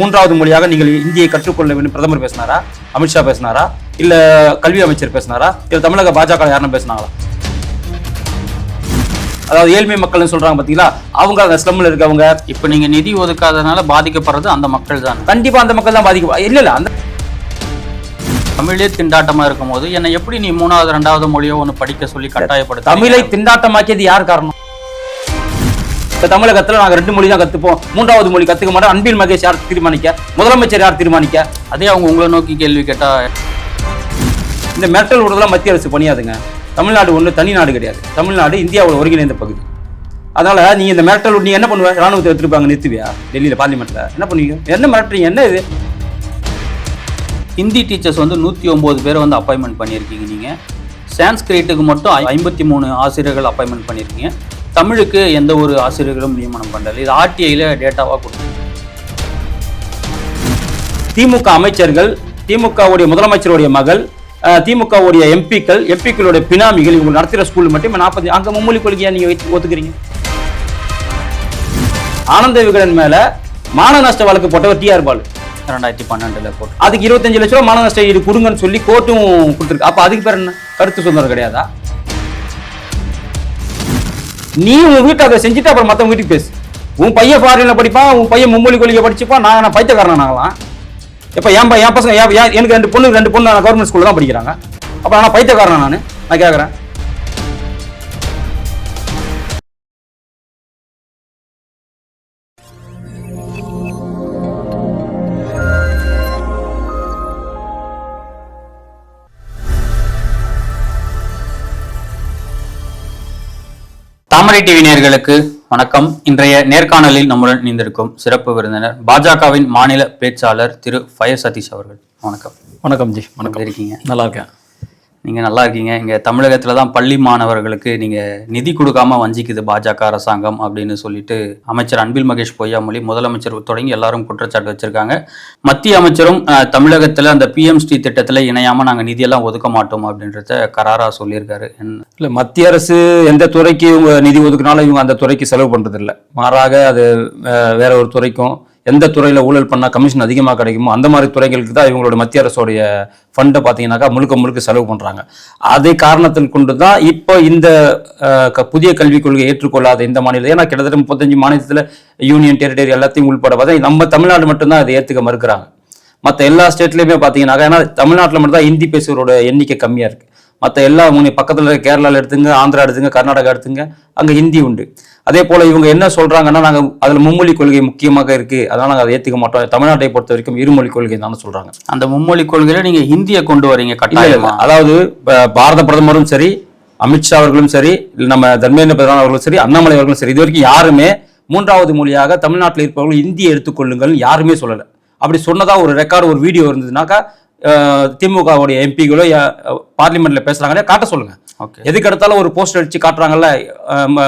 மூன்றாவது மொழியாக நீங்கள் இந்தியை கற்றுக்கொள்ள வேண்டும். பிரதமர் பேசினாரா? அமித்ஷா பேசினாரா? இல்ல கல்வி அமைச்சர் பேசினாரா? இல்ல தமிழக பாஜக யாரும் பேசினாங்களா? அதாவது ஏழ்மை மக்கள்னு சொல்றாங்க பாத்தீங்களா? அவங்க அந்த ஸ்லம்ல இருக்கவங்க. இப்போ நீங்க நிதி ஒதுக்காதனால பாதிக்கப்படுறது அந்த மக்கள் தான். கண்டிப்பா அந்த மக்கள் தான் பாதிக்க இல்ல இல்ல அந்த தமிழே திண்டாட்டமா இருக்கும்போது என்னை எப்படி நீ மூணாவது ரெண்டாவது மொழியோ ஒன்று படிக்க சொல்லி கட்டாயப்படுத்த தமிழை திண்டாட்டமாக்கியது யார் காரணம்? இப்ப தமிழகத்துல நாங்க ரெண்டு மொழி தான் கத்துப்போம். மூன்றாவது மொழி கத்துக்க மாட்டோம். அன்பில் மகேஷ் யார் தீர்மானிக்க? முதலமைச்சர் யார் தீர்மானிக்க? அதே அவங்க உங்களை நோக்கி கேள்வி கேட்டா இந்த மிரட்டல் விடுறதுலாம் மத்திய அரசு பணியாதுங்க. தமிழ்நாடு ஒன்று தனி நாடு கிடையாது. தமிழ்நாடு இந்தியாவோட ஒருங்கிணைந்த பகுதி. அதனால நீங்க இந்த மிரட்டல் நீ என்ன பண்ணுவ? ராணுவத்தை எடுத்துருப்பாங்க நிறுத்துவியா? டெல்லியில பார்லிமெண்ட்ல. என்ன பண்ணுவீங்க? என்ன மிரட்டுறீங்க? என்ன இது? ஹிந்தி டீச்சர்ஸ் வந்து நூற்றி ஒம்பது பேரை வந்து அப்பாயின்மெண்ட் பண்ணியிருக்கீங்க நீங்கள் சான்ஸ்கிரிட்டுக்கு மட்டும் ஐம்பத்தி மூணு ஆசிரியர்கள் அப்பாயின்மெண்ட் பண்ணியிருக்கீங்க. தமிழுக்கு எந்த ஒரு ஆசிரியர்களும் நியமனம் பண்ணல இது ஆர்டிஐயில் டேட்டாவாக கொடுத்து திமுக அமைச்சர்கள் திமுகவுடைய முதலமைச்சருடைய மகள் திமுகவுடைய எம்பிக்கள் எம்பிக்களுடைய பினாமிகள் இவங்க நடத்துகிற ஸ்கூல் மட்டும் நாற்பது அங்க மும்மொழி கொள்கையா நீங்க வைத்து ஒத்துக்கிறீங்க? ஆனந்த விகடன் மேல மான நஷ்ட வழக்கு போட்டவர் டிஆர் பாலு. ரெண்டாயிரத்தி பன்னெண்டில் போட்டு அதுக்கு இருபத்தஞ்சு லட்ச ரூபா மான நஷ்ட ஈடு கொடுங்கன்னு சொல்லி கோர்ட்டும் கொடுத்துருக்கு. அப்ப அதுக்கு பேர் என்ன? கருத்து சுதந்திரம் கிடையாதா? நீ உன் வீட்டை அதை செஞ்சுட்டு அப்புறம் மற்றவங்க வீட்டுக்கு பேசு. உன் பையன் ஃபாரினில் படிப்பான் உன் பையன் மும்மொழி கொள்கையை படிச்சுப்பான் நான் நான் பைத்தியக்காரன் நாங்களாம்? இப்போ என் பை- என் பசங்க என் எனக்கு ரெண்டு பொண்ணு ரெண்டு பொண்ணு கவர்மெண்ட் ஸ்கூலில் தான் படிக்கிறாங்க. அப்போ நான் பைத்தியக்காரன் நான்? நான் கேட்குறேன் தாமரை டிவி நேயர்களுக்கு வணக்கம். இன்றைய நேர்காணலில் நம்முடன் இணைந்திருக்கும் சிறப்பு விருந்தினர் பாஜகவின் மாநில பேச்சாளர் திரு ஃபயர் சதீஷ் அவர்கள். வணக்கம். வணக்கம் ஜி வணக்கம். இருக்கீங்க? நல்லா இருக்கேன். நீங்கள் நல்லா இருக்கீங்க. இங்கே தமிழகத்தில் தான் பள்ளி மாணவர்களுக்கு நீங்கள் நிதி கொடுக்காம வஞ்சிக்குது பாஜக அரசாங்கம் அப்படின்னு சொல்லிட்டு அமைச்சர் அன்பில் மகேஷ் பொய்யாமொழி முதலமைச்சர் தொடங்கி எல்லாரும் குற்றச்சாட்டு வச்சிருக்காங்க. மத்திய அமைச்சரும் தமிழகத்தில் அந்த பிஎம்ஸ்டி திட்டத்தில் இணையாமல் நாங்கள் நிதியெல்லாம் ஒதுக்க மாட்டோம் அப்படின்றத கராராக சொல்லியிருக்காரு. இல்லை மத்திய அரசு எந்த துறைக்கு இவங்க நிதி ஒதுக்குனாலும் இவங்க அந்த துறைக்கு செலவு பண்ணுறதில்ல மாறாக அது வேற ஒரு துறைக்கும் எந்த துறையில் ஊழல் பண்ணால் கமிஷன் அதிகமாக கிடைக்குமோ அந்த மாதிரி துறைகளுக்கு தான் இவங்களோட மத்திய அரசோடைய ஃபண்டை பார்த்தீங்கன்னாக்கா முழுக்க முழுக்க செலவு பண்ணுறாங்க அதே காரணத்தில் கொண்டு தான் இப்போ இந்த க- புதிய கல்விக் கொள்கையை ஏற்றுக்கொள்ளாத இந்த மாநிலம் ஏன்னா கிட்டத்தட்ட முப்பத்தஞ்சு மாநிலத்தில் யூனியன் டெரிட்டரி எல்லாத்தையும் உள்பட பார்த்தா நம்ம தமிழ்நாடு மட்டும்தான் அதை ஏற்றுக்க மறுக்கிறாங்க. மற்ற எல்லா ஸ்டேட்லையுமே பார்த்தீங்கன்னாக்கா ஏன்னா தமிழ்நாட்டில் மட்டும் தான் ஹிந்தி பேசுகிறோட எண்ணிக்கை கம்மியாக இருக்குது மற்ற எல்லா மூணு பக்கத்தில் இருக்க கேரளாவில் எடுத்துங்க ஆந்திரா எடுத்துங்க கர்நாடகா எடுத்துங்க அங்கே ஹிந்தி உண்டு. அதே போல் இவங்க என்ன சொல்கிறாங்கன்னா நாங்கள் அதில் மும்மொழி கொள்கை முக்கியமாக இருக்குது அதனால் நாங்கள் அதை ஏற்றுக்க மாட்டோம். தமிழ்நாட்டை பொறுத்த வரைக்கும் இருமொழி கொள்கை தான் சொல்கிறாங்க அந்த மும்மொழி கொள்கையில நீங்க ஹிந்தியை கொண்டு வரீங்க. கட்டாயமா? அதாவது பாரத பிரதமரும் சரி அமித்ஷா அவர்களும் சரி நம்ம தர்மேந்திர பிரதான் அவர்களும் சரி அண்ணாமலை அவர்களும் சரி இது வரைக்கும் யாருமே மூன்றாவது மொழியாக தமிழ்நாட்டில் இருப்பவர்கள் இந்தியை எடுத்துக்கொள்ளுங்கள் யாருமே சொல்லல. அப்படி சொன்னதா ஒரு ரெக்கார்டு ஒரு வீடியோ இருந்ததுனாக்கா திமுகவுடைய எம்பிகளோ பார்லிமெண்ட்ல பேசுறாங்களே காட்ட சொல்லுங்க. எதுக்கு எடுத்தாலும் ஒரு போஸ்டர் அடிச்சு காட்டுறாங்கல்ல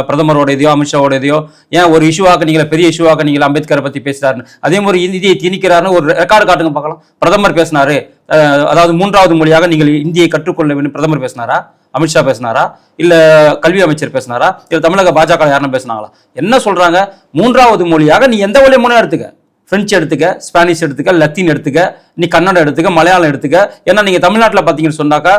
பிரதமரோட இதையோ அமித்ஷாவோட இதையோ ஏன் ஒரு இஷ்யூவாக்க நீங்கள பெரிய இஷ்யூவாக்க நீங்கள அம்பேத்கரை பத்தி பேசுறாருன்னு? அதே மாதிரி இந்தியை திணிக்கிறாருன்னு ஒரு ரெக்கார்டு காட்டுங்க பார்க்கலாம். பிரதமர் பேசினாரு. அதாவது மூன்றாவது மொழியாக நீங்கள் இந்தியை கற்றுக்கொள்ள வேண்டும். பிரதமர் பேசினாரா? அமித்ஷா பேசினாரா? இல்ல கல்வி அமைச்சர் பேசினாரா? இல்ல தமிழக பாஜக யாரும் பேசினாங்களா? என்ன சொல்றாங்க? மூன்றாவது மொழியாக நீ எந்த மொழி மொழியும் எடுத்துக்க ஃப்ரெஞ்ச் எடுத்துக்க ஸ்பானிஷ் எடுத்துக்க லத்தீன் எடுத்துக்க நீ கன்னடம் எடுத்துக்க மலையாளம் எடுத்துக்க. ஏன்னா நீங்கள் தமிழ்நாட்டில் பார்த்தீங்கன்னு சொன்னாக்கா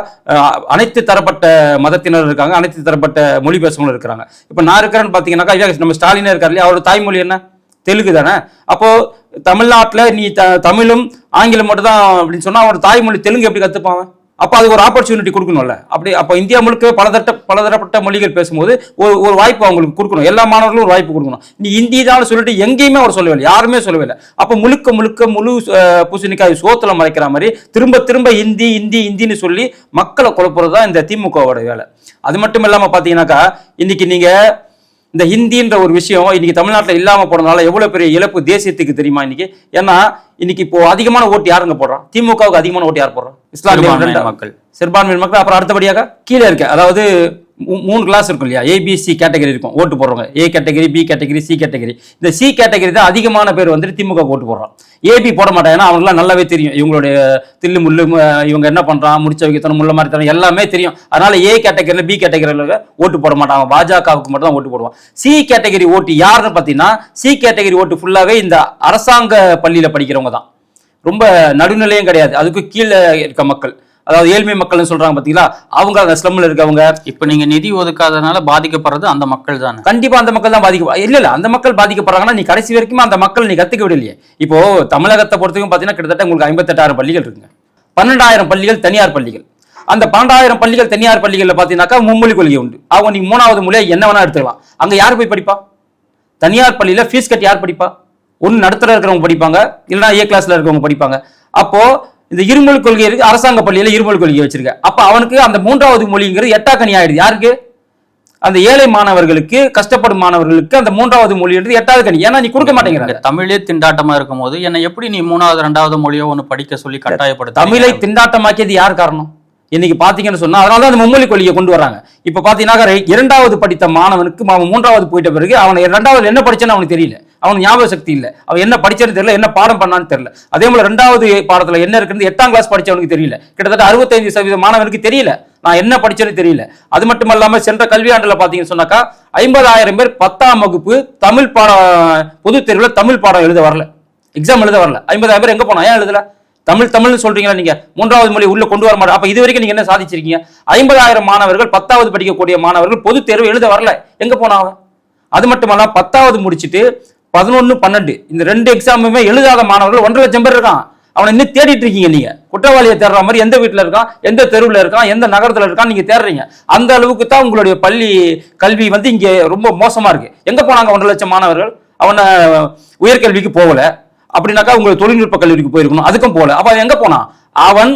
அனைத்து தரப்பட்ட மதத்தினர் இருக்காங்க அனைத்து தரப்பட்ட மொழி பேசுறவங்களும் இருக்கிறாங்க. இப்போ நான் இருக்கிறேன்னு பார்த்தீங்கன்னாக்கா நம்ம ஸ்டாலினே இருக்கார் இல்லையா? அவரோட தாய்மொழி என்ன? தெலுங்கு தானே? அப்போது தமிழ்நாட்டில் நீ த தமிழும் ஆங்கிலம் மட்டும் தான் அப்படின்னு சொன்னால் அவரோட தாய்மொழி தெலுங்கு எப்படி கற்றுப்பான் அப்போ அதுக்கு ஒரு ஆப்பர்ச்சுனிட்டி கொடுக்கணும்ல. அப்படி அப்போ இந்தியா முழுக்க பலதட்ட பலதரப்பட்ட மொழிகள் பேசும்போது ஒரு ஒரு வாய்ப்பு அவங்களுக்கு கொடுக்கணும். எல்லா மாணவர்களும் ஒரு வாய்ப்பு கொடுக்கணும். நீ இந்தி தான் சொல்லிட்டு எங்கேயுமே அவர் சொல்லவே இல்லை. யாருமே சொல்லவில்லை அப்போ முழுக்க முழுக்க முழு பூசணிக்காய் சோத்துல மறைக்கிற மாதிரி திரும்ப திரும்ப இந்தி இந்தி இந்தின்னு சொல்லி மக்களை குழப்புறது தான் இந்த திமுகவோட வேலை. அது மட்டும் இல்லாமல் பார்த்தீங்கன்னாக்கா இன்னைக்கு நீங்கள் இந்த ஹிந்தின்ற ஒரு விஷயம் இன்னைக்கு தமிழ்நாட்டில் இல்லாம போனதுனால எவ்வளவு பெரிய இழப்பு தேசியத்துக்கு தெரியுமா இன்னைக்கு? ஏன்னா இன்னைக்கு இப்போ அதிகமான ஓட்டு யாருங்க போடுறான்? திமுகவுக்கு அதிகமான ஓட்டு யார் போடுறான்? இஸ்லாமிய மக்கள். சிறுபான்மை மக்கள். அப்புறம் அடுத்தபடியாக கீழே இருக்க அதாவது மூணு கிளாஸ் இருக்கும் இல்லையா? ஏபிசி கேட்டகரி இருக்கும். ஓட்டு போடுறவங்க. A category B category C category இந்த சி கேட்டகரி தான் அதிகமான பேர் வந்துட்டு திமுக ஓட்டு போடுறோம் ஏபி போட மாட்டாங்க ஏன்னா அவங்களாம் நல்லாவே தெரியும். இவங்களுடைய தில்லு முள்ளு இவங்க என்ன பண்றான்? முடிச்ச வைக்கத்தனம் முள்ள மாதிரி தரம் எல்லாமே தெரியும். அதனால ஏ கேட்டகரியில் பி கேட்டகரியில் ஓட்டு போட மாட்டாங்க பாஜகவுக்கு மட்டும் தான் ஓட்டு போடுவான். சி கேட்டகரி ஓட்டு யாருன்னு பார்த்தீங்கன்னா சி கேட்டகரி ஓட்டு ஃபுல்லாகவே இந்த அரசாங்க பள்ளியில் படிக்கிறவங்க தான். ரொம்ப நடுநிலையும் கிடையாது. அதுக்கு கீழே இருக்க மக்கள். அதாவது ஏழ்மை மக்கள்னு சொல்றாங்க பாத்தீங்களா? அவங்க அந்த ஸ்லம்ல இருக்கவங்க. இப்ப நீங்க நிதி ஒதுக்காதனால பாதிக்கப்படுறது அந்த மக்கள் தானே? கண்டிப்பா அந்த மக்கள் தான் பாதிக்க இல்ல இல்ல அந்த மக்கள் பாதிக்கப்படுறாங்கன்னா நீ கடைசி வரைக்கும் அந்த மக்கள் நீ கத்துக்க விடலையே. இப்போ தமிழகத்தை பொறுத்தவரைக்கும் பாத்தீங்கன்னா கிட்டத்தட்ட உங்களுக்கு ஐம்பத்தெட்டாயிரம் பள்ளிகள் இருக்குங்க. பன்னெண்டாயிரம் பள்ளிகள் தனியார் பள்ளிகள். அந்த பன்னெண்டாயிரம் பள்ளிகள் தனியார் பள்ளிகள்ல பாத்தீங்கன்னாக்கா மும்மொழி கொள்கை உண்டு. அவங்க நீ மூணாவது மொழியை என்ன வேணா எடுத்துக்கலாம். அங்க யார் போய் படிப்பா? தனியார் பள்ளியில ஃபீஸ் கட்டி யார் படிப்பா? ஒன்று நடுத்தர இருக்கிறவங்க படிப்பாங்க இல்லைன்னா ஏ கிளாஸ்ல இருக்கிறவங்க படிப்பாங்க. அப்போ இந்த இருமொழி கொள்கை இருக்கு அரசாங்க பள்ளியில இருமொழி கொள்கை வச்சிருக்க. அப்ப அவனுக்கு அந்த மூன்றாவது மொழிங்கிறது எட்டாக்கணி ஆயிடுது. யாருக்கு? அந்த ஏழை மாணவர்களுக்கு கஷ்டப்படும் மாணவர்களுக்கு அந்த மூன்றாவது மொழின்றது எட்டாவது கணி ஏன்னா நீ கொடுக்க மாட்டேங்கிற இங்க தமிழே திண்டாட்டமா இருக்கும் போது என்னை எப்படி நீ மூணாவது ரெண்டாவது மொழியோ ஒண்ணு படிக்க சொல்லி கட்டாயப்படுத்த தமிழை திண்டாட்டமாக்கியது யார் காரணம்? இன்னைக்கு பாத்தீங்கன்னு சொன்னா அதனால தான் அந்த மும்மொழி கொள்கையை கொண்டு வராங்க இப்ப பாத்தீங்கன்னா இரண்டாவது படித்த மாணவனுக்கு மூன்றாவது போயிட்ட பிறகு அவன் இரண்டாவது என்ன படிச்சான்னு அவனுக்கு தெரியல. அவனுக்கு ஞாபக சக்தி இல்லை. அவன் என்ன படிச்சான்னு தெரியல என்ன பாடம் பண்ணான்னு தெரியல. அதே போல ரெண்டாவது பாடத்தில் என்ன இருக்குன்னு எட்டாம் கிளாஸ் படிச்சவனுக்கு தெரியல. கிட்டத்தட்ட அறுபத்தைந்து சதவீத மாணவனுக்கு தெரியல. நான் என்ன படிச்சேன்னு தெரியல. அது மட்டும் இல்லாமல் சென்ற கல்வியாண்டில் பார்த்தீங்கன்னு சொன்னாக்கா ஐம்பதாயிரம் பேர் பத்தாம் வகுப்பு தமிழ் பாடம் பொதுத் தேர்வில் தமிழ் பாடம் எழுத வரல. எக்ஸாம் எழுத வரல. ஐம்பதாயிரம் பேர் எங்கே போனா ஏன் எழுதல? தமிழ் தமிழ்னு சொல்றீங்களா நீங்க? மூன்றாவது மொழி உள்ள கொண்டு வர மாட்டோம் அப்ப இது வரைக்கும் நீங்க என்ன சாதிச்சிருக்கீங்க? ஐம்பதாயிரம் மாணவர்கள் பத்தாவது படிக்கக்கூடிய மாணவர்கள் பொது தேர்வு எழுத வரல. எங்க போனாங்க அது மட்டுமல்ல பத்தாவது முடிச்சுட்டு பதினொன்று பன்னெண்டு. இந்த ரெண்டு எக்ஸாமுமே எழுதாத மாணவர்கள் ஒன்றரை லட்சம் பேர் இருக்கான். அவனை இன்னும் தேடிட்டு இருக்கீங்க நீங்க. குற்றவாளியை தேடுற மாதிரி எந்த வீட்டில் இருக்கான்? எந்த தெருவில் இருக்கான்? எந்த நகரத்தில் இருக்கான் நீங்க தேடுறீங்க. அந்த அளவுக்கு தான் உங்களுடைய பள்ளி கல்வி வந்து இங்கே ரொம்ப மோசமா இருக்கு. எங்க போனாங்க ஒன்றரை லட்சம் மாணவர்கள்? அவனை உயர்கல்விக்கு போகல. அப்படின்னாக்கா உங்களுக்கு தொழில்நுட்ப கல்லூரிக்கு போயிருக்கணும். அதுக்கும் போகல. அப்போ அவன் எங்க போனான்? அவன்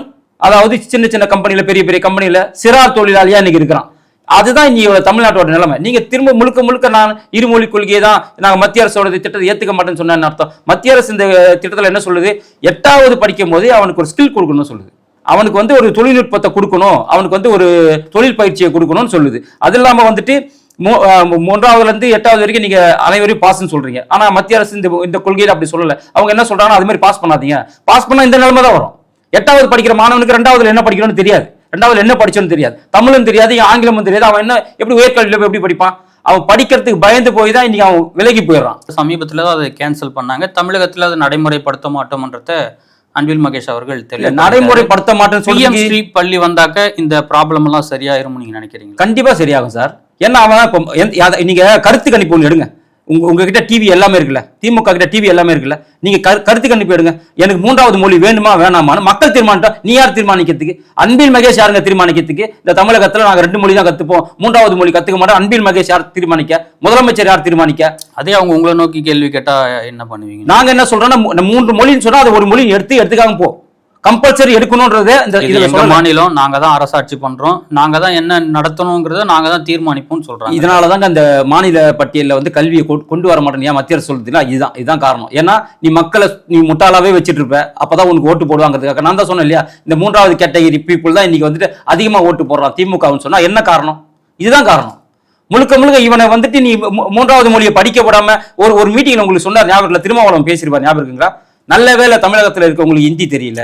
அதாவது சின்ன சின்ன கம்பெனியில் பெரிய பெரிய கம்பெனியில் சிறார் தொழிலாளியா இன்னைக்கு இருக்கிறான். அதுதான் நீ தமிழ்நாட்டோட நிலைமை. நீங்க திரும்ப முழுக்க முழுக்க நான் இருமொழி கொள்கையை தான் நாங்க மத்திய அரசோட திட்டத்தை ஏத்துக்க மாட்டேன்னு சொன்ன அர்த்தம். மத்திய அரசு இந்த திட்டத்துல என்ன சொல்லுது? எட்டாவது படிக்கும் போதே அவனுக்கு ஒரு ஸ்கில் கொடுக்கணும்னு சொல்லுது. அவனுக்கு வந்து ஒரு தொழில்நுட்பத்தை கொடுக்கணும். அவனுக்கு வந்து ஒரு தொழில் பயிற்சியை கொடுக்கணும்னு சொல்லுது. அது இல்லாம வந்துட்டு மூ- மூன்றாவதுல இருந்து எட்டாவது வரைக்கும் நீங்க அனைவரையும் பாஸ்ன்னு சொல்றீங்க. ஆனா மத்திய அரசு இந்த இந்த கொள்கையில அப்படி சொல்லல. அவங்க என்ன சொல்றாங்கன்னா அது மாதிரி பாஸ் பண்ணாதீங்க. பாஸ் பண்ணா இந்த நிலைமை தான் வரும். எட்டாவது படிக்கிற மாணவனுக்கு ரெண்டாவதுல என்ன படிக்கணும்னு தெரியாது. ரெண்டாவதுல என்ன படிச்சோன்னு தெரியாது. தமிழும் தெரியாது ஆங்கிலமும் தெரியாது. அவன் என்ன எப்படி உயர்கல்வியில போய் எப்படி படிப்பான்? அவன் படிக்கிறதுக்கு பயந்து போய் தான் இன்னைக்கு அவன் விலகி போயிடுறான். சமீபத்துல தான் அதை கேன்சல் பண்ணாங்க. தமிழகத்துல அதை நடைமுறைப்படுத்த மாட்டோம்ன்றத அன்பில் மகேஷ் அவர்கள் தெளிவு நடைமுறைப்படுத்த மாட்டேன்னு சொல்லி ஸ்ரீ பள்ளி வந்தாக்க இந்த ப்ராப்ளம் எல்லாம் சரியாயிரும் நீங்க நினைக்கிறீங்க கண்டிப்பா சரியாகும் சார். ஏன்னா அவன் இப்போ நீங்க கருத்து கணிப்பு ஒன்று எடுங்க. உங்க உங்ககிட்ட டிவி எல்லாமே இருக்குல்ல? திமுக கிட்ட டிவி எல்லாமே இருக்குல்ல? நீங்க கரு- கருத்து கணிப்பு எடுங்க. எனக்கு மூன்றாவது மொழி வேணுமா வேணாமான்னு மக்கள் தீர்மானிட்டோம் நீ யார் தீர்மானிக்கிறதுக்கு? அன்பில் மகேஷ் யாருங்க தீர்மானிக்கிறதுக்கு? இந்த தமிழகத்துல நாங்க ரெண்டு மொழி தான் கத்துப்போம். மூன்றாவது மொழி கத்துக்க மாட்டோம். அன்பில் மகேஷ் யார் தீர்மானிக்க? முதலமைச்சர் யார் தீர்மானிக்க? அதே அவங்க உங்களை நோக்கி கேள்வி கேட்டா என்ன பண்ணுவீங்க? நாங்க என்ன சொல்றோம்னா மூன்று மொழின்னு சொன்னா அது ஒரு மொழி எடுத்து எடுத்துக்காம போ. கம்பல்சரி எடுக்கணும்ன்றதே இந்த இது இதுல எங்க. மாநிலம் நாங்க தான் அரசாட்சி பண்றோம். நாங்க தான் என்ன நடத்தணுங்கிறத நாங்க தான் தீர்மானிப்போம்னு சொல்றாங்க. இதனால தாங்க அந்த மாநில பட்டியலில் வந்து கல்வியை கொண்டு- வர மாட்டேன் ஏன் மத்திய அரசு சொல்லுதுன்னா இதுதான் இதுதான் காரணம். ஏன்னா நீ மக்களை நீ முட்டாளாவே வச்சுட்டு இருப்ப அப்பதான் உனக்கு ஓட்டு போடுவாங்கிறதுக்காக. நான் தான் சொன்னேன் இல்லையா? இந்த மூன்றாவது கேட்டகரி பீப்புள் தான் இன்னைக்கு வந்துட்டு அதிகமா ஓட்டு போடுறான் திமுகவுன்னு சொன்னா என்ன காரணம்? இதுதான் காரணம். முழுக்க முழுக்க இவனை வந்துட்டு நீ மூன்றாவது மொழியை படிக்க விடாம ஒரு ஒரு மீட்டிங்ல உங்களுக்கு சொன்னார் ஞாபகம் இல்ல திருமாவளவன் பேசியிருப்பார் ஞாபகம் இருக்குங்களா? நல்ல வேளை தமிழகத்துல இருக்கவங்களுக்கு ஹிந்தி தெரியல.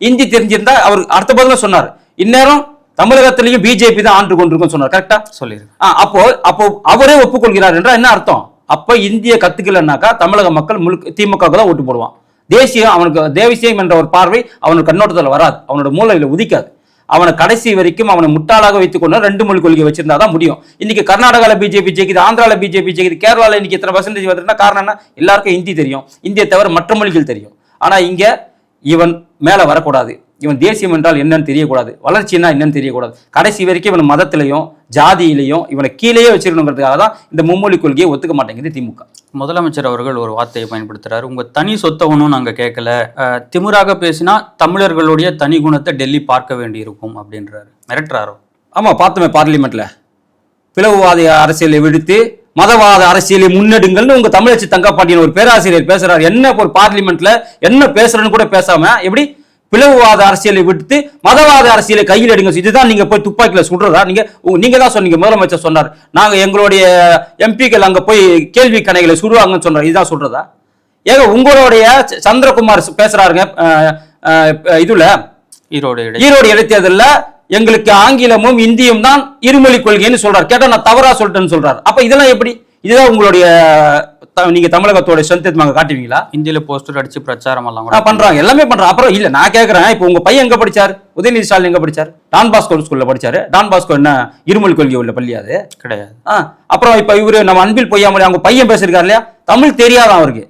ஹிந்தி தெரிஞ்சிருந்தா அவர் அடுத்த பதில சொன்னார். இந்நேரம் தமிழகத்திலையும் பிஜேபி தான் ஆண்டு கொண்டிருக்கும் சொன்னார். கரெக்டா சொல்லிருக்கேன் ஆ, அப்போ அப்போ அவரே ஒப்புக்கொள்கிறார் என்றால் என்ன அர்த்தம்? அப்ப இந்திய கத்துக்கலன்னாக்கா தமிழக மக்கள் முழுக்க திமுக தான் ஓட்டு போடுவான். தேசியம் அவனுக்கு தேசியம் என்ற ஒரு பார்வை அவனுக்கு கண்ணோட்டத்தில் வராது. அவனோட மூளையில உதிக்காது. அவனை கடைசி வரைக்கும் அவனை முட்டாளாக வைத்துக் கொண்டு ரெண்டு மொழி கொள்கை வச்சிருந்தா தான் முடியும். இன்னைக்கு கர்நாடகால பிஜேபி ஜெயிக்குது ஆந்திரால பிஜேபி ஜெயிக்குது கேரளால இன்னைக்கு எத்தனை பர்சன்டேஜ் வருதுன்னா காரணம் என்ன? எல்லாருக்கும் ஹிந்தி தெரியும். இந்தியை தவிர மற்ற மொழிகள் தெரியும். ஆனா இங்க இவன் மேல வரக்கூடாது. இவன் தேசியம் என்றால் என்னன்னு தெரியக்கூடாது. வளர்ச்சின்னா என்னன்னு தெரியக்கூடாது. கடைசி வரைக்கும் இவன் மதத்திலையும் ஜாதியிலையும் இவனை கீழேயே வச்சிருக்கணுங்கிறதுக்காக தான் இந்த மும்மொழி கொள்கையை ஒத்துக்க மாட்டேங்குது திமுக. முதலமைச்சர் அவர்கள் ஒரு வார்த்தையை பயன்படுத்துறாரு. உங்க தனி சொத்தை ஒன்றும் நாங்க கேட்கல. அஹ், திமிராக பேசினா தமிழர்களுடைய தனி குணத்தை டெல்லி பார்க்க வேண்டியிருக்கும் அப்படின்றாரு. மிரட்டுறாரோ? ஆமா பார்த்தோமே பார்லிமெண்ட்ல. பிளவுவாத அரசியலை விடுத்து மதவாத அரசியலை முன்னெடுங்கள்னு உங்க தமிழச்சி தங்கப்பாண்டியன் ஒரு பேராசிரியர் பேசுறாரு. என்ன ஒரு பார்லிமெண்ட்ல என்ன பேசுறன்னு கூட பேசாம எப்படி பிளவுவாத அரசியலை விடுத்து மதவாத அரசியலை கையில் எடுங்க. இதுதான் நீங்க போய் துப்பாக்கில சுடுறதா? நீங்க நீங்க தான் சொன்னீங்க. முதலமைச்சர் சொன்னார். நாங்க எங்களுடைய எம்பிக்கள் அங்க போய் கேள்வி கணைகளை சுடுவாங்கன்னு சொன்னார். இதுதான் சொல்றதா? ஏங்க உங்களுடைய சந்திரகுமார் பேசுறாருங்க இதுல. ஈரோடு ஈரோடு இடைத்தேர்தல்ல எங்களுக்கு ஆங்கிலமும் இந்தியும் தான் இருமொழி கொள்கைன்னு சொல்றாரு. கேட்டா நான் தவறா சொல்லிட்டேன்னு சொல்றாரு. அப்ப இதெல்லாம் எப்படி? இதுதான் உங்களுடைய நீங்க தமிழகத்தோட ஸ்ட்ரென்த் அங்க காட்டுவீங்களா? இந்தியில போஸ்டர் அடிச்சு பிரச்சாரம் எல்லாம் கூட பண்றாங்க. எல்லாமே பண்றாங்க. அப்புறம் இல்ல நான் கேக்குறேன். இப்போ உங்க பையன் எங்க படிச்சார்? உதயநிதி ஸ்டாலின் எங்க படிச்சார்? டான் பாஸ்கோ ஸ்கூல்ல படிச்சாரு. டான் பாஸ்கோ என்ன? இருமல் கொள்கை உள்ள பள்ளி அது? கிடையாது. அப்புறம் இப்ப இவரு நம்ம அன்பில் பொய்யாமொழி அவங்க பையன் பேசிருக்காரு இல்லையா? தமிழ் தெரியாதான் அவருக்கு.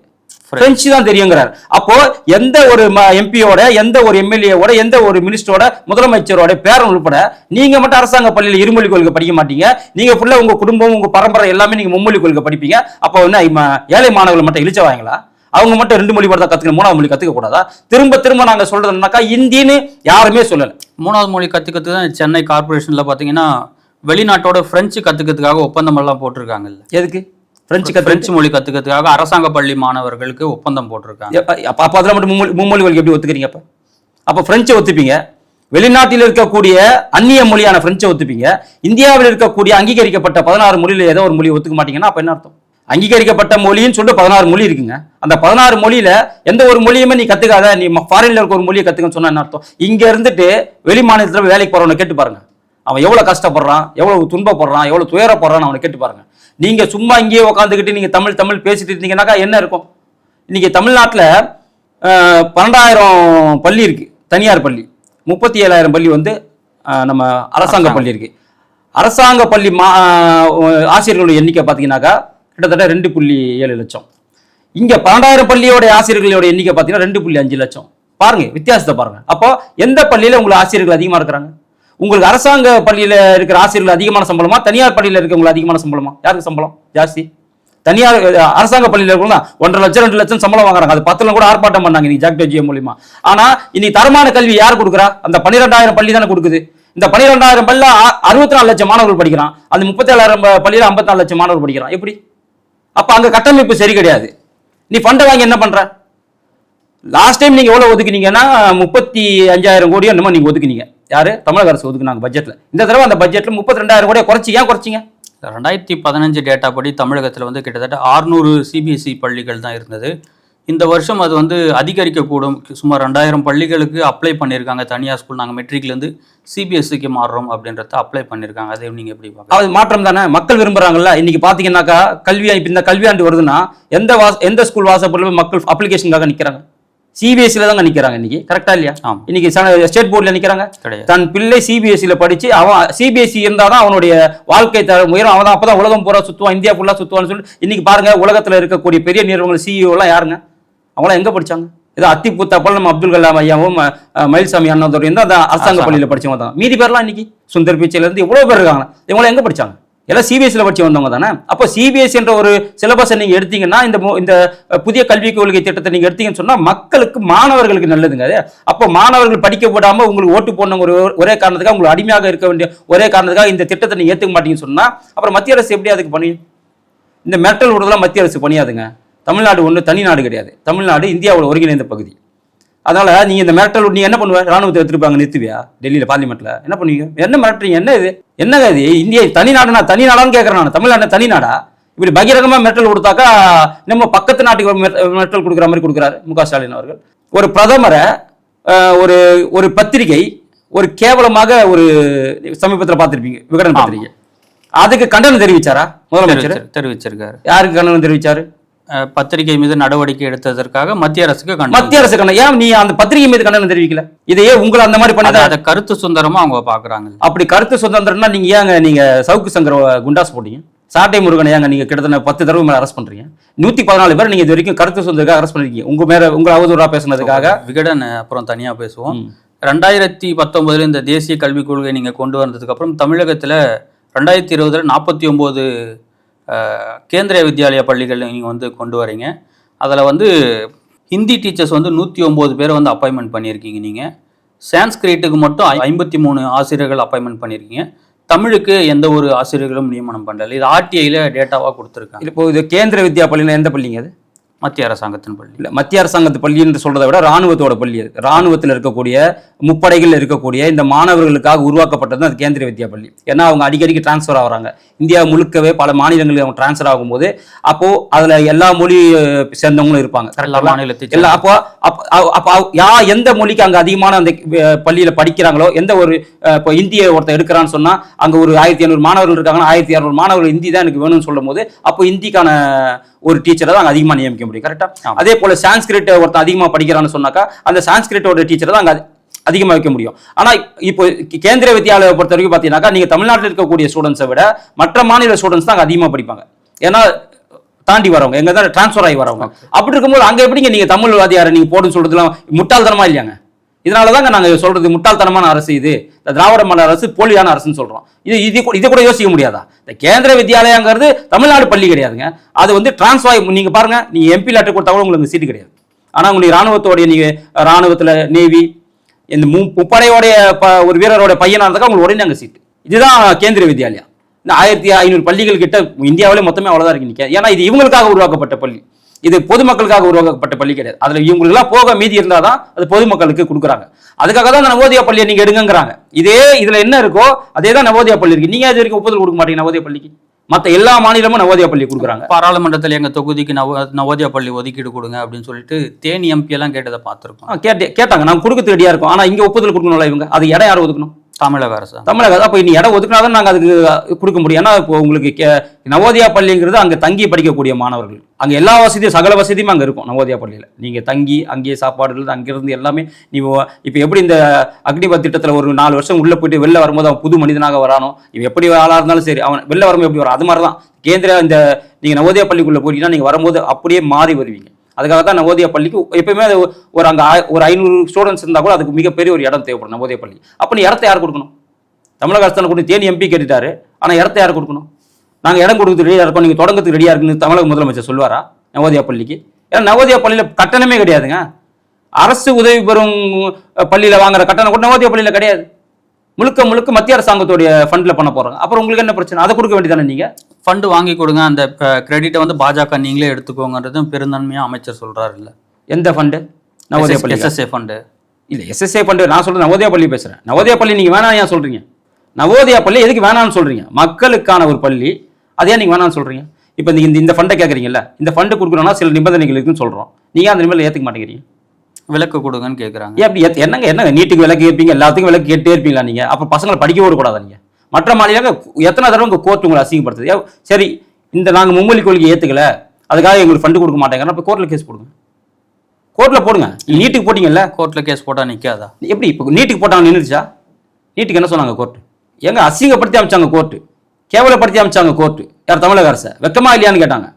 பிரெஞ்சு தான் தெரியுங்கிறார். அப்போ எந்த ஒரு எம்பியோட எந்த ஒரு எம்எல்ஏவோட எந்த ஒரு மினிஸ்டரோட முதலமைச்சரோட பேரன் உள்பட நீங்க மட்டும் அரசாங்க பள்ளியில இருமொழி கொள்கை படிக்க மாட்டீங்க. நீங்க ஃபுல்லா உங்க குடும்பம் உங்க பரம்பரை எல்லாமே நீங்க மும்மொழி கொள்கை படிப்பீங்க. அப்போ இம்ம ஏழை மாணவர்கள் மட்டும் இழிச்சவாங்களா அவங்க மட்டும் ரெண்டு மொழி தான் கத்துக்கணும். மூணாவது மொழி கத்துக்க கூடாதா? திரும்ப திரும்ப நாங்க சொல்றதுனாக்கா இந்தின்னு யாருமே சொல்லல. மூணாவது மொழி கத்துக்கிறதுக்கு தான் சென்னை கார்பரேஷன்ல பாத்தீங்கன்னா வெளிநாட்டோட பிரெஞ்சு கத்துக்கிறதுக்காக ஒப்பந்தம் எல்லாம் போட்டிருக்காங்கல்ல. எதுக்கு? பிரெஞ்சு பிரெஞ்சு மொழி கத்துக்கிறதுக்காக அரசாங்க பள்ளி மாணவர்களுக்கு ஒப்பந்தம் போட்டிருக்காங்க. அப்ப அப்ப அதுல மட்டும் மும்மொழி கொள்கை எப்படி ஒத்துக்கிறீங்க அப்ப? அப்ப பிரெஞ்சை ஒத்துப்பீங்க. வெளிநாட்டில் இருக்கக்கூடிய அந்நிய மொழியான பிரெஞ்சை ஒத்துப்பீங்க. இந்தியாவில் இருக்கக்கூடிய அங்கீகரிக்கப்பட்ட பதினாறு மொழியில ஏதோ ஒரு மொழியை ஒத்துக்க மாட்டீங்கன்னா அப்ப என்ன அர்த்தம்? அங்கீகரிக்கப்பட்ட மொழின்னு சொல்லிட்டு பதினாறு மொழி இருக்குங்க. அந்த பதினாறு மொழியில எந்த ஒரு மொழியுமே நீ கத்துக்காத நீ ஃபாரின்ல இருக்க ஒரு மொழியை கத்துக்கன்னு சொன்னா என்ன அர்த்தம்? இங்க இருந்துட்டு வெளி மாநிலத்துல வேலைக்கு போறவனை கேட்டு பாருங்க. அவன் எவ்வளவு கஷ்டப்படுறான் எவ்வளவு துன்பப்படுறான் எவ்வளவு துயரப்படுறான்னு அவனை கேட்டு பாருங்க. நீங்க சும்மா இங்கேயே உட்காந்துக்கிட்டு நீங்க தமிழ் தமிழ் பேசிட்டு இருந்தீங்கன்னாக்கா என்ன இருக்கும்? இன்னைக்கு தமிழ்நாட்டில் பன்னெண்டாயிரம் பள்ளி இருக்கு. தனியார் பள்ளி. முப்பத்தி ஏழாயிரம் பள்ளி வந்து நம்ம அரசாங்க பள்ளி இருக்கு. அரசாங்க பள்ளி மா ஆசிரியர்களுடைய எண்ணிக்கை பார்த்தீங்கன்னாக்கா கிட்டத்தட்ட ரெண்டு புள்ளி ஏழு லட்சம். இங்க பன்னெண்டாயிரம் பள்ளியோட ஆசிரியர்களோட எண்ணிக்கை பார்த்தீங்கன்னா ரெண்டு புள்ளி அஞ்சு லட்சம். பாருங்க வித்தியாசத்தை பாருங்க. அப்போ எந்த பள்ளியில உங்களுக்கு ஆசிரியர்கள் அதிகமா இருக்கிறாங்க? உங்களுக்கு அரசாங்க பள்ளியில இருக்கிற ஆசிரியர்கள் அதிகமான சம்பளமா தனியார் பள்ளியில இருக்கவங்களுக்கு அதிகமான சம்பளமா? யாருக்கு சம்பளம்? ஜாஸ்தி. தனியார் அரசாங்க பள்ளியில இருக்கவங்க ஒன்றரை லட்சம் ரெண்டு லட்சம் சம்பளம் வாங்குறாங்க. அது பத்துல கூட ஆர்ப்பாட்டம் பண்ணாங்க நீ ஜாக்டோ ஜிஎம் மூலியமா. ஆனா இன்னைக்கு தரமான கல்வி யார் கொடுக்குறா? அந்த பன்னிரெண்டாயிரம் பள்ளி தானே கொடுக்குது. இந்த பன்னிரெண்டாயிரம் பள்ளியில அறுபத்தி நாலு லட்சம் மாணவர்கள் படிக்கிறான். அந்த முப்பத்தேழாயிரம் பள்ளியில ஐம்பத்தி நாலு லட்சம் மாணவர்கள் படிக்கிறான். எப்படி? அப்ப அங்க கட்டமைப்பு சரி கிடையாது. நீ ஃபண்டை வாங்கி என்ன பண்ற? லாஸ்ட் டைம் நீங்க எவ்வளவு ஒதுக்குனீங்கன்னா முப்பத்தி அஞ்சாயிரம் கோடியோ என்னமோ நீங்க ஒதுக்குனீங்க. யாரு? தமிழக அரசு ஒதுக்குனாங்க பட்ஜெட்ல இந்த தடவை அந்த பட்ஜெட்ல முப்பத்தி ரெண்டாயிரம் கோடியை குறைச்சி ஏன் குறைச்சிங்க? ரெண்டாயிரத்தி பதினஞ்சு டேட்டா படி தமிழகத்தில் வந்து கிட்டத்தட்ட ஆறுநூறு சிபிஎஸ்இ பள்ளிகள் தான் இருந்தது. இந்த வருஷம் அது வந்து அதிகரிக்கக்கூடும். சுமார் ரெண்டாயிரம் பள்ளிகளுக்கு அப்ளை பண்ணியிருக்காங்க. தனியார் ஸ்கூல் நாங்கள் மெட்ரிக்லேருந்து சிபிஎஸ்சிக்கு மாறுறோம் அப்படின்றத அப்ளை பண்ணியிருக்காங்க. அதை நீங்கள் எப்படி பார்க்குறீங்க? அது மாற்றம் தானே? மக்கள் விரும்புறாங்கல்ல. இன்னைக்கு பாத்தீங்கன்னாக்கா கல்வி இப்ப இந்த கல்வியாண்டு வருதுன்னா எந்த வாச எந்த ஸ்கூல் வாசப்படல மக்கள் அப்ளிகேஷனுக்காக நிக்கிறாங்க? சிபிஎஸ்சில தாங்க நிக்கிறாங்க இன்னைக்கு. கரெக்டா இல்லையா. இன்னைக்கு ஸ்டேட் போர்ட்ல நிக்கிறாங்க. கிடையாது. தன் பிள்ளை சிபிஎஸ்சியில் படிச்சு அவன் சிபிஎஸ்சி இருந்தாதான் அவனுடைய வாழ்க்கை தரம் உயரும். அவன் தான் அப்பதான் உலகம் பூரா சுத்துவான் இந்தியா ஃபுல்லா சுத்துவான்னு சொல்லி இன்னைக்கு பாருங்க உலகத்துல இருக்கக்கூடிய பெரிய நிறுவனங்கள் சிஇஓ எல்லாம் யாருங்க? அவங்களாம் எங்க படிச்சாங்க? ஏதோ அத்தி பூத்தாப்பல் நம்ம அப்துல் கலாம் ஐயாவும் மயில்சாமி அண்ணாதுரையும் தான் அந்த அரசாங்க. பள்ளியில படிச்சவங்க தான். மீதி பேர்லாம் இன்னைக்கு சுந்தர் பிச்சையில இருந்து எவ்வளவு பேர் இருக்காங்க. இவங்களாம் எங்க படிச்சாங்க? எல்லாம் சிபிஎஸ்சியில் படிச்சு வந்தவங்க தானே? அப்போ சிபிஎஸ்சி என்ற ஒரு சிலபஸை நீங்கள் எடுத்தீங்கன்னா இந்த மு- இந்த புதிய கல்விக் கொள்கை திட்டத்தை நீங்கள் எடுத்தீங்கன்னு சொன்னால் மக்களுக்கு மாணவர்களுக்கு நல்லதுங்க. அது அப்போ மாணவர்கள் படிக்க விடாமல் உங்களுக்கு ஓட்டு போடணும் ஒரு ஒரே காரணத்துக்காக உங்களுக்கு அடிமையாக இருக்க வேண்டிய ஒரே காரணத்துக்காக இந்த திட்டத்தை நீங்கள் ஏற்றுக்க மாட்டீங்கன்னு சொன்னால் அப்புறம் மத்திய அரசு எப்படி அதுக்கு பண்ணி இந்த மெட்டல் விடுறதுலாம் மத்திய அரசு பணியாதுங்க. தமிழ்நாடு ஒன்று தனி நாடு கிடையாது. தமிழ்நாடு இந்தியாவோட ஒருங்கிணைந்த பகுதி. அதனால நீங்க இந்த மிரட்டல் நீ என்ன பண்ணுவ? ராணுவத்தை எடுத்துருப்பாங்க நிறுத்துவியா? டெல்லியில பார்லிமெண்ட்ல. என்ன பண்ணுவீங்க? என்ன மிரட்டுறீங்க? என்ன இது? என்னங்க இது? இந்தியா தனி நாடுனா தனி நாடான்னு கேட்கறேன் நான். தமிழ்நாடு தனி நாடா? இப்படி பகிரங்கமா மிரட்டல் கொடுத்தாக்கா நம்ம பக்கத்து நாட்டுக்கு மிரட்டல் கொடுக்குற மாதிரி கொடுக்குறாரு மு க ஸ்டாலின் அவர்கள். ஒரு பிரதமரை ஒரு ஒரு பத்திரிகை ஒரு கேவலமாக ஒரு சமீபத்தில் பார்த்திருப்பீங்க விகடன் பத்திரிகை. அதுக்கு கண்டனம் தெரிவிச்சாரா முதலமைச்சர்? தெரிவிச்சிரு- தெரிவிச்சிருக்காரு. யாருக்கு கண்டனம் தெரிவிச்சாரு? பத்திரிகை மீது நடவடிக்கை எடுத்ததற்காக மத்திய அரசுக்கு மத்திய அரசு கண்டனம். ஏன் நீ அந்த பத்திரிகை மீது கண்டனம் தெரிவிக்கல? இதையே உங்களை அந்த மாதிரி அதை பண்ணி அதை கருத்து சுதந்திரமா அவங்க பாக்குறாங்க அப்படி கருத்து சுதந்திரம்னா நீங்க ஏங்க நீங்க சவுக்கு சங்கர குண்டாஸ் போட்டீங்க? சாட்டை முருகனை ஏங்க நீங்க கிட்டத்தட்ட பத்து தடவை மேல அரெஸ்ட் பண்றீங்க? நூத்தி பதினாலு பேர் நீங்க இது வரைக்கும் கருத்து சுதந்திரக்காக அரெஸ்ட் பண்ணிருக்கீங்க. உங்க மேல உங்களை அவதூறா பேசுனதுக்காக. விகடன் அப்புறம் தனியா பேசுவோம். ரெண்டாயிரத்தி பத்தொன்பதுல இந்த தேசிய கல்விக் கொள்கை நீங்க கொண்டு வந்ததுக்கு அப்புறம் தமிழகத்துல ரெண்டாயிரத்தி இருபதுல நாற்பத்தி ஒன்பது கேந்திரிய வித்யாலயா பள்ளிகள் நீங்கள் வந்து கொண்டு வரீங்க. அதில் வந்து ஹிந்தி டீச்சர்ஸ் வந்து நூற்றி ஒம்பது பேரை வந்து அப்பாயின்மெண்ட் பண்ணியிருக்கீங்க நீங்கள் சான்ஸ்கிரிட்டுக்கு மட்டும் ஐம்பத்தி மூணு ஆசிரியர்கள் அப்பாயின்மெண்ட் பண்ணியிருக்கீங்க. தமிழுக்கு எந்த ஒரு ஆசிரியர்களும் நியமனம் பண்ணல. இது ஆர்டிஐயில் டேட்டாவாக கொடுத்துருக்காங்க. இப்போ இது கேந்திர வித்யா பள்ளினா எந்த பள்ளிங்க அது? மத்திய அரசாங்கத்தின் பள்ளி. இல்ல மத்திய அரசாங்கத்து பள்ளி என்று சொல்றதை விட ராணுவத்தோட பள்ளி அது. ராணுவத்தில் இருக்கக்கூடிய முப்படைகள் இருக்கக்கூடிய இந்த மாணவர்களுக்காக உருவாக்கப்பட்டது அது கேந்திரிய வித்யா பள்ளி. ஏன்னா அவங்க அடிக்கடிக்கு டிரான்ஸ்ஃபர் ஆகுறாங்க இந்தியா முழுக்கவே பல மாநிலங்களுக்கு அவங்க டிரான்ஸ்ஃபர் ஆகும்போது அப்போ அதுல எல்லா மொழி சேர்ந்தவங்களும் இருப்பாங்க. எல்லா கரெக்டா மாநிலத்தை இல்ல அப்போ யா எந்த மொழிக்கு அங்க அதிகமான அந்த பள்ளியில படிக்கிறாங்களோ எந்த ஒரு இப்போ இந்திய ஒருத்தர் எடுக்கிறான்னு சொன்னா அங்க ஒரு ஆயிரத்தி ஐநூறு மாணவர்கள் இருக்காங்கன்னா ஆயிரத்தி இரநூறு மாணவர்கள் இந்தி தான் எனக்கு வேணும்னு சொல்லும் போது அப்போ இந்திக்கான ஒரு டீச்சரை தான் அங்க அதிகமா நியமிக்க முடியும் கரெக்டா ஆமா. அதே போல சான்ஸ்கிரிட் ஒருத்தன் அதிகமா படிக்கிறான்னு சொன்னாக்கா அந்த சான்ஸ்கிரிட்டோட டீச்சரை தான் அங்க அதி- அதிகமா வைக்க முடியும். ஆனா இப்போ கே- கேந்திரிய வித்யாலயை பொறுத்த வரைக்கும் பாத்தீங்கன்னாக்கா நீங்க தமிழ்நாட்டில் இருக்கக்கூடிய ஸ்டூடெண்ட்ஸை விட மற்ற மாநில ஸ்டூடெண்ட்ஸ் தான் அங்க அதிகமா படிப்பாங்க. ஏன்னா தாண்டி வரவங்க எங்க தான் டிரான்ஸ்ஃபர் ஆகி வரவங்க. அப்படி இருக்கும்போது அங்க எப்படிங்க நீங்க தமிழ்வாதியாரை நீங்க போடுன்னு சொல்றதுலாம் முட்டாள்தனமா இல்லையாங்க? இதனாலதாங்க நாங்க சொல்றது முட்டாள்தனமான அரசு இது. இந்த திராவிட மாநில அரசு போலியான அரசுன்னு சொல்றோம். இது இது கூட- இதை கூட யோசிக்க முடியாதா? இந்த கேந்திர வித்யாலயங்கிறது தமிழ்நாடு பள்ளி கிடையாதுங்க. அது வந்து டிரான்ஸ்ஃபர் நீங்கள் நீங்க பாருங்க நீங்க எம்பி லெட்டர் கொடுத்தா கூட உங்களுக்கு சீட்டு கிடையாது. ஆனா உங்களுக்கு ராணுவத்தோடைய நீங்க ராணுவத்துல நேவி இந்த மு முப்படையோடைய ப- ஒரு வீரரோட பையனாக இருந்தாக்கா உங்களுக்கு உடனே அங்க சீட்டு. இதுதான் கேந்திரிய வித்யாலயா. இந்த ஆயிரத்தி ஐநூறு பள்ளிகள் கிட்ட இந்தியாவிலே மொத்தமே அவ்வளவுதான் இருக்கு நிக்க ஏன்னா இது இவங்களுக்காக உருவாக்கப்பட்ட பள்ளி. இது பொதுமக்களுக்காக உருவாக்கப்பட்ட பள்ளி கிடையாது. அதுல இவங்களுக்குலாம் போக மீதி இருந்தாதான் அது பொதுமக்களுக்கு கொடுக்குறாங்க. அதுக்காக தான் நவோதயா பள்ளியை நீங்க எடுங்கங்கிறாங்க. இதே இதுல என்ன இருக்கோ அதே தான் நவோதயா பள்ளி இருக்கு. நீங்க அது வரைக்கும் ஒப்புதல் கொடுக்க மாட்டீங்க நவோதயா பள்ளிக்கு? மத்த எல்லா மாநிலமும் நவோதயா பள்ளி கொடுக்குறாங்க. பாராளுமன்றத்தில் எங்க தொகுதிக்கு நவ நவோதயா பள்ளி ஒதுக்கீடு கொடுங்க அப்படின்னு சொல்லிட்டு தேனி எம்பி எல்லாம் கேட்டதை பார்த்திருக்கோம். கேட்டு கேட்டாங்க. நாங்க கொடுக்கறது ரெடியா இருக்கோம். ஆனா இங்க ஒப்புதல் கொடுக்கணும்ல இவங்க? அது இடம் யார் ஒதுக்கணும்? தமிழக அரசு. தமிழக அப்போ இனி இடம் ஒதுக்குனாதான் நாங்கள் அதுக்கு கொடுக்க முடியும். ஏன்னா இப்போ உங்களுக்கு கே- நவோதயா பள்ளிங்கிறது அங்கே தங்கி படிக்கக்கூடிய மாணவர்கள். அங்கே எல்லா வசதியும் சகல வசதியும் அங்கே இருக்கும் நவோதயா பள்ளியில். நீங்கள் தங்கி அங்கேயே சாப்பாடுலேருந்து அங்கேருந்து எல்லாமே நீ இப்போ எப்படி இந்த அக்னிபத் திட்டத்தில் ஒரு நாலு வருஷம் உள்ளே போயிட்டு வெளில வரும்போது அவன் புது மனிதனாக வரானோ இவன் எப்படி ஆளாக இருந்தாலும் சரி அவன் வெளில வரும்போது எப்படி வரும் அது மாதிரி தான் கேந்திர இந்த நீங்கள் நவோதயா பள்ளிக்குள்ளே போயிட்டீங்கன்னா நீங்கள் வரும்போது அப்படியே மாறி வருவீங்க. அதுக்காக தான் நவோதயா பள்ளிக்கு எப்பயுமே அது ஒரு அங்கே ஒரு ஐநூறு ஸ்டூடெண்ட்ஸ் இருந்தால் கூட அதுக்கு மிகப்பெரிய ஒரு இடம் தேவைப்படும் நவோதய பள்ளி. அப்போ நீ இடத்த யார் கொடுக்கணும்? தமிழக அரசு கொண்டு தேனி எம்பி கேட்டுட்டாரு. ஆனால் இடத்த யார் கொடுக்கணும்? நாங்கள் இடம் கொடுக்கறதுக்கு ரெடியாக இருக்கோம். நீங்கள் தொடங்கத்துக்கு ரெடியாக இருக்குன்னு தமிழக முதலமைச்சர் சொல்லுவாரா? நவோதயா பள்ளிக்கு. ஏன்னா நவோதயா பள்ளியில் கட்டணமே கிடையாதுங்க. அரசு உதவி பெறும் பள்ளியில் வாங்குற கட்டணம் கூட நவோதயா பள்ளியில் கிடையாது. முழுக்க முழுக்க மத்திய அரசாங்கத்துடைய ஃபண்டில் பண்ண போகிறாங்க அப்புறம் உங்களுக்கு என்ன பிரச்சனை? அதை கொடுக்க வேண்டியதானே நீங்கள் ஃபண்டு வாங்கி கொடுங்க. அந்த கிரெடிட்டை வந்து பாஜக நீங்களே எடுத்துக்கோங்கன்றதும் பெருந்தன்மையா அமைச்சர் சொல்றாரு இல்ல. எந்த ஃபண்டு நவோதயா பள்ளி எஸ்எஸ்ஏ ஃபண்டு இல்லை எஸ்எஸ்ஏ ஃபண்டு நான் சொல்றது நவோதயா பள்ளி பேசுகிறேன் நவோதயா பள்ளி நீங்கள் வேணாம் ஏன் சொல்கிறீங்க நவோதயா பள்ளி எதுக்கு வேணாம்னு சொல்கிறீங்க மக்களுக்கான ஒரு பள்ளி அதே நீங்கள் வேணாம்னு சொல்கிறீங்க இப்போ இந்த இந்த ஃபண்டை கேட்குறீங்கல்ல இந்த ஃபண்டு கொடுக்கணும்னா சில நிபந்தனைகள் இருக்குன்னு சொல்கிறோம் நீங்கள் அந்த நிபந்தனை ஏற்றுக்க மாட்டேங்கிறீங்க? விலக்கு கொடுங்கன்னு கேக்குறாங்க. ஏன் அப்படி என்னங்க என்னங்க? நீட்டுக்கு விலக்கு கேட்பீங்க எல்லாத்துக்கும் விலக்கு கேட்டே இருப்பீங்களா நீங்கள் அப்போ பசங்களை படிக்க விடக்கூடாதா நீங்கள் மற்ற மாநிலங்கள் எத்தனை தடவை உங்கள் கோர்ட் உங்களை அசிங்கப்படுத்துது? சரி இந்த நாங்கள் மும்மொழி கொள்கை ஏற்றுக்கல அதுக்காக எங்களுக்கு ஃபண்டு கொடுக்க மாட்டேங்கிறோம் அப்போ கோர்ட்டில் கேஸ் போடுங்க. கோர்ட்டில் போடுங்க. நீட்டுக்கு போட்டீங்கல்ல? கோர்ட்ல கேஸ் போட்டா நிக்காதா? எப்படி இப்போ நீட்டுக்கு போட்டாங்க நின்றுச்சா? நீட்டுக்கு என்ன சொன்னாங்க கோர்ட்டு எங்க அசிங்கப்படுத்தி அமைச்சாங்க கோர்ட்டு கேவலப்படுத்தி அமைச்சாங்க கோர்ட்டு யார் தமிழக அரசை? வெக்கமா இல்லையான்னு கேட்டாங்க.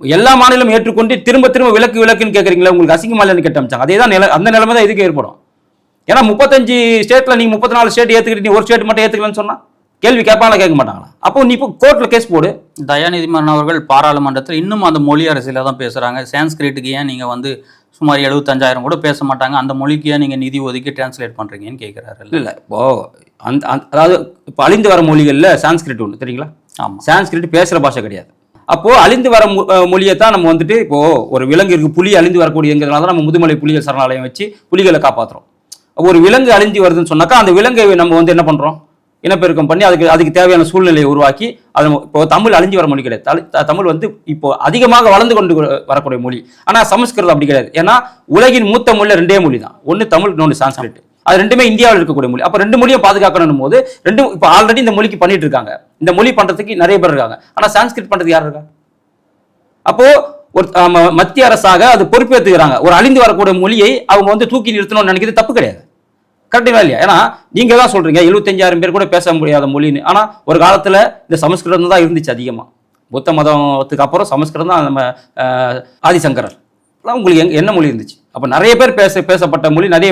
எல்லா மாநிலம் ஏற்றுக்கொண்டு திரும்ப திரும்ப விலக்கு விலக்குன்னு கேட்குறீங்களா உங்களுக்கு அசிங்கமா இல்லைன்னு கேட்டு அமைச்சாங்க. அதே தான் நில அந்த நிலைமை தான் இதுக்கு ஏற்படும். ஏன்னா முப்பத்தஞ்சு ஸ்டேட்ல நீங்க முப்பத்தி நாலு ஸ்டேட் ஏத்துக்கிட்டு நீ ஒரு ஸ்டேட் மட்டும் ஏத்துக்கலன்னு சொன்னா கேள்வி கேட்பாங்களா கேட்க மாட்டாங்களா? அப்போ நீ இப்போ கோர்ட்ல கேஸ் போடு. தயாநிதி மாறன் அவர்கள் பாராளுமன்றத்தில் இன்னும் அந்த மொழி அரசியல தான் பேசுறாங்க. சான்ஸ்கிரிட்டுக்கு ஏன் நீங்க வந்து சுமார் எழுபத்தஞ்சாயிரம் கூட பேச மாட்டாங்க? அந்த மொழிக்கு ஏன் நீங்க நிதி ஒதுக்கி டிரான்ஸ்லேட் பண்றீங்கன்னு கேட்கிறாரு இல்ல இல்ல. இப்போ அந்த அதாவது இப்போ அழிந்து வர மொழிகள்ல சான்ஸ்கிரிட் ஒன்று தெரியுங்களா? ஆமா. சான்ஸ்கிரிட் பேசுற பாஷை கிடையாது. அப்போ அழிந்து வர மொழியை தான் நம்ம வந்துட்டு இப்போ ஒரு விலங்கு இருக்கு புலி அழிந்து வரக்கூடியங்கிறதுனால தான் நம்ம முதுமலை புலிகள் சரணாலயம் வச்சு புலிகளை காப்பாத்துறோம். ஒரு விலங்கு அழிஞ்சு வருதுன்னு சொன்னாக்கா அந்த விலங்கை நம்ம வந்து என்ன பண்றோம்? இனப்பெருக்கம் பண்ணி அதுக்கு அதுக்கு தேவையான சூழ்நிலையை உருவாக்கி அது இப்போ தமிழ் அழிஞ்சு வர மொழி கிடையாது. த- தமிழ் வந்து இப்போ அதிகமாக வளர்ந்து கொண்டு வரக்கூடிய மொழி. ஆனால் சமஸ்கிருதம் அப்படி கிடையாது. ஏன்னா உலகின் மூத்த மொழியில் ரெண்டே மொழி தான். ஒன்று தமிழ் இன்னொன்று சான்ஸ்கிரிட். அது ரெண்டுமே இந்தியாவில் இருக்கக்கூடிய மொழி. அப்போ ரெண்டு மொழியும் பாதுகாக்கணும் போது ரெண்டும் இப்போ ஆல்ரெடி இந்த மொழிக்கு பண்ணிட்டு இருக்காங்க. இந்த மொழி பண்ணுறதுக்கு நிறைய பேர் இருக்காங்க. ஆனால் சான்ஸ்கிரிட் பண்ணுறது யார் இருக்கா? அப்போ ஒரு மத்திய அரசாக அது பொறுப்பேற்றுக்கிறாங்க ஒரு அழிந்து வரக்கூடிய மொழியை அவங்க வந்து தூக்கி நிறுத்தணும்னு நினைக்கிறது தப்பு கிடையாது. கரெக்டுங்களா இல்லையா? ஏன்னா நீங்க தான் சொல்றீங்க எழுபத்தஞ்சாயிரம் பேர் கூட பேச முடியாத மொழின்னு. ஆனா ஒரு காலத்துல இந்த சமஸ்கிருதம் தான் இருந்துச்சு அதிகமா. புத்த மதத்துக்கு அப்புறம் சமஸ்கிருதம் தான் நம்ம ஆதிசங்கரர். உங்களுக்கு என்ன மொழி இருந்துச்சு? அப்போ நிறைய பேர் பேச பேசப்பட்ட மொழி நிறைய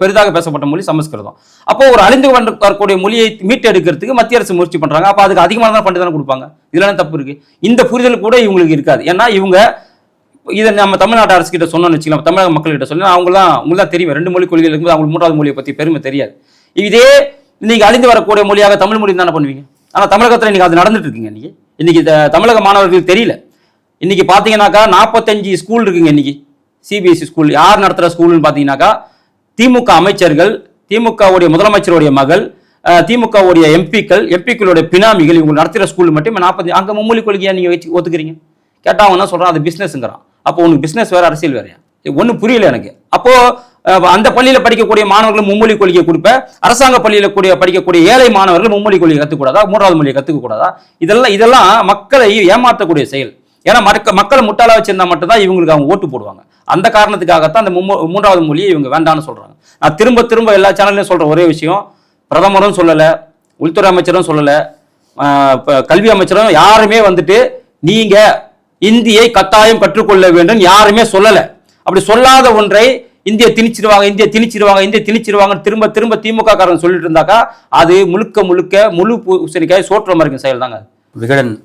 பெரிதாக பேசப்பட்ட மொழி சமஸ்கிருதம். அப்போ ஒரு அழிந்து கொண்டு வரக்கூடிய மொழியை மீட்டெடுக்கிறதுக்கு மத்திய அரசு முயற்சி பண்றாங்க. அப்போ அதுக்கு அதிகமான தான் ஃபண்டு தானே கொடுப்பாங்க. இதில் தப்பு இருக்கு. இந்த புரிதல் கூட இவங்களுக்கு இருக்காது. ஏன்னா இவங்க இதை நம்ம தமிழ்நாட்டு அரசு கிட்ட சொன்னோம்னு வச்சுக்கலாம் தமிழக மக்கள்கிட்ட சொன்னா அவங்களாம் உங்களுக்கு தான் தெரியும். ரெண்டு மொழி கொள்கைகள் இருக்கும்போது அவங்களுக்கு மூன்றாவது மொழியை பத்தி பெருமை தெரியாது. இதே நீங்க அழிந்து வரக்கூடிய மொழியாக தமிழ் மொழி தானே பண்ணுவீங்க? ஆனா தமிழகத்துல இன்னைக்கு அது நடந்துட்டு இருக்குங்க இன்னைக்கு. இன்னைக்கு தமிழக மாணவர்களுக்கு தெரியல. இன்னைக்கு பார்த்தீங்கன்னாக்கா நாற்பத்தஞ்சு ஸ்கூல் இருக்குங்க இன்னைக்கு. சிபிஎஸ்சி ஸ்கூல் யார் நடத்துகிற ஸ்கூல்னு பார்த்தீங்கன்னாக்கா திமுக அமைச்சர்கள் திமுகவுடைய முதலமைச்சருடைய மகள் திமுகவுடைய எம்பிக்கள் எம்பிக்களுடைய பினாமிகள் இவங்க நடத்துகிற ஸ்கூல் மட்டும் நாற்பத்தி அங்கே மும்மொழி கொள்கையை நீங்கள் வச்சு ஒத்துக்கிறீங்க? கேட்டால் அவன் என்ன சொல்கிறான் அது பிஸ்னஸ்ங்கிறான் அப்போ உனக்கு பிஸ்னஸ் வேறு அரசியல் வேறையா? ஒன்றும் புரியல எனக்கு. அப்போ அந்த பள்ளியில் படிக்கக்கூடிய மாணவர்கள் மும்மொழி கொள்கையை கொடுப்ப அரசாங்க பள்ளியில் கூடிய படிக்கக்கூடிய ஏழை மாணவர்கள் மும்மொழி கொள்கையை கற்றுக்கூடாதா மூன்றாவது மொழியை கற்றுக்கக்கூடாதா இதெல்லாம் இதெல்லாம் மக்களை ஏமாற்றக்கூடிய செயல். ஏன்னா மக்க மக்களை முட்டாளாக வச்சிருந்தா மட்டும்தான் இவங்களுக்கு அவங்க ஓட்டு போடுவாங்க. அந்த காரணத்துக்காகத்தான் அந்த மூன்றாவது மொழியை இவங்க வேண்டாம்னு சொல்கிறாங்க நான் திரும்ப திரும்ப எல்லா சேனல்லையும் சொல்கிற ஒரே விஷயம் பிரதமரும் சொல்லலை உள்துறை அமைச்சரும் சொல்லலை கல்வி அமைச்சரும் யாருமே வந்துட்டு நீங்கள் இந்தியை கட்டாயம் கற்றுக்கொள்ள வேண்டும். யாருமே சொல்லலை. அப்படி சொல்லாத ஒன்றை இந்திய திணிச்சிருவாங்க இந்திய திணிச்சிருவாங்க இந்திய திணிச்சிருவாங்க திரும்ப திரும்ப திமுக காரன் சொல்லிட்டு இருந்தாக்கா அது முழுக்க முழுக்க முழு பூசணிக்காய் சோற்ற மாதிரி செயல் தாங்க விகடன்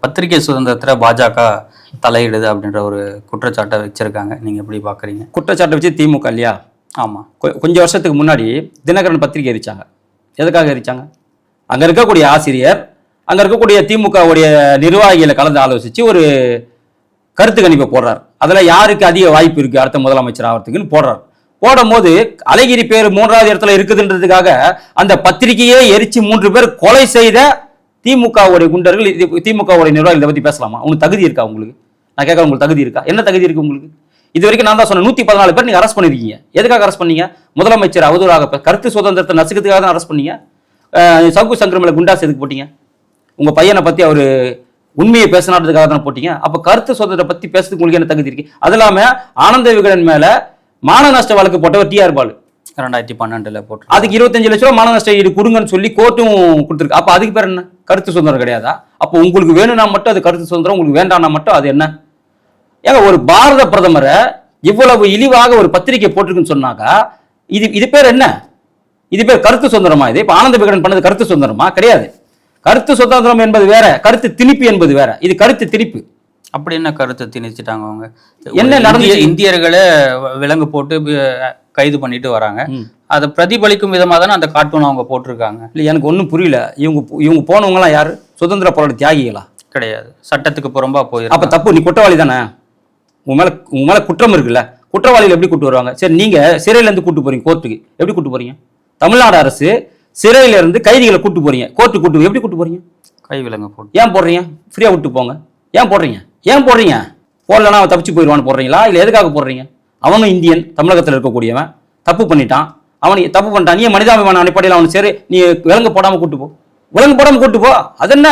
பத்திரிகை சுதந்திரத்துல பாஜக தலையிடுது அப்படின்ற ஒரு குற்றச்சாட்டை வச்சிருக்காங்க. நீங்க எப்படி பாக்குறீங்க? குற்றச்சாட்டை வச்சு திமுக இல்லையா? ஆமா. கொ- கொஞ்சம் வருஷத்துக்கு முன்னாடி தினகரன் பத்திரிகை எரிச்சாங்க. எதுக்காக எரிச்சாங்க? அங்க இருக்கக்கூடிய ஆசிரியர் அங்கே இருக்கக்கூடிய திமுகவுடைய நிர்வாகிகளை கலந்து ஆலோசித்து ஒரு கருத்து கணிப்பை போடுறார். அதில் யாருக்கு அதிக வாய்ப்பு இருக்குது அடுத்த முதலமைச்சர் ஆகிறதுக்குன்னு போடுறார். போடும்போது அழகிரி பேர் மூன்றாவது இடத்துல இருக்குதுன்றதுக்காக அந்த பத்திரிகையே எரிச்சு மூன்று பேர் கொலை செய்த திமுகவுடைய குண்டர்கள் இது- திமுகவுடைய நிர்வாகிகள் இதை பேசலாமா? உங்களுக்கு தகுதி இருக்கா உங்களுக்கு? நான் கேட்குறேன் உங்களுக்கு தகுதி இருக்கா? என்ன தகுதி இருக்குது உங்களுக்கு? இது வரைக்கும் நான் தான் சொன்னேன் நூற்றி பதினாலு பேர் நீங்கள் அரெஸ்ட் பண்ணிருக்கீங்க. எதுக்காக அரெஸ்ட் பண்ணீங்க? முதலமைச்சர் அவதூறாக கருத்து சுதந்திரத்தை நசுக்கிறதுக்காக தான் அரெஸ்ட் பண்ணீங்க. சவுக்கு சங்கரமில் குண்டாஸ் எதுக்கு போட்டீங்க? உங்க பையனை பத்தி அவரு உண்மையை பேசினான்றதுக்காக தான் போட்டீங்க? அப்ப கருத்து சுதந்திரத்தை பத்தி பேசுறதுக்கு உங்களுக்கு என்ன தகுதி இருக்கு? அது இல்லாம ஆனந்த விகடன் மேல மான நஷ்ட வழக்கு போட்டவர் டிஆர் பாலு. ரெண்டாயிரத்தி பன்னெண்டுல போட்டு அதுக்கு இருபத்தஞ்சு லட்ச ரூபா மான நஷ்ட ஈடு கொடுங்கன்னு சொல்லி கோர்ட்டும் கொடுத்துருக்கு. அப்ப அதுக்கு பேர் என்ன? கருத்து சுதந்திரம் கிடையாதா? அப்போ உங்களுக்கு வேணும்னா மட்டும் அது கருத்து சுதந்திரம் உங்களுக்கு வேண்டாம்னா மட்டும் அது என்ன? ஏங்க ஒரு பாரத பிரதமரை இவ்வளவு இழிவாக ஒரு பத்திரிக்கை போட்டிருக்குன்னு சொன்னாக்கா இது இது பேர் என்ன? இது பேர் கருத்து சுதந்திரமா? இது இப்ப ஆனந்த விகடன் பண்ணது கருத்து சுதந்திரமா? கிடையாது. கருத்து சுதந்திரம் என்பது வேற கருத்து திணிப்பு என்பது வேற. இது கருத்து திணிப்பு. அப்படி என்ன கருத்தை திணிச்சிட்டாங்க அவங்க? என்ன? இந்திய- இந்தியர்களை விலங்கு போட்டு கைது பண்ணிட்டு வராங்க. அதை பிரதிபலிக்கும் விதமா தானே அந்த கார்ட்டூன் அவங்க போட்டிருக்காங்க. இல்லை எனக்கு ஒன்றும் புரியல. இவங்க இவங்க போனவங்கலாம் யாரு? சுதந்திர போராட்ட தியாகிகளா? கிடையாது. சட்டத்துக்கு புறம்பா அப்ப போயிருக்கு தப்பு நீ குற்றவாளி தானே? உன் மேல உன் மேல குற்றம் இருக்குல்ல? குற்றவாளிகள் எப்படி கூட்டு வருவாங்க? சரி நீங்க சிறையில இருந்து கூட்டு போறீங்க கோர்ட்டுக்கு. எப்படி கூட்டு போறீங்க? தமிழ்நாடு அரசு சிறையில இருந்து கைதிகளை கூட்டு போறீங்க. கோர்ட்டு கூட்டு எப்படி கூட்டு போறீங்க? கை விலங்கு போட்டு. ஏன் போடுறீங்க? ஃப்ரீயா விட்டு போங்க. ஏன் போடுறீங்க? ஏன் போடுறீங்க? போடலன்னா அவன் தப்பிச்சு போயிடுவான்னு போடுறீங்களா? இல்ல எதுக்காக போடுறீங்க? அவனும் இந்தியன் தமிழகத்துல இருக்கக்கூடியவன். தப்பு பண்ணிட்டான். அவன் தப்பு பண்ணிட்டான். நீ மனிதாபிமான அடிப்படையில் அவனுக்கு சரி நீ விலங்கு போடாம கூட்டு போ. விலங்கு போடாம கூட்டு போ. அது என்ன?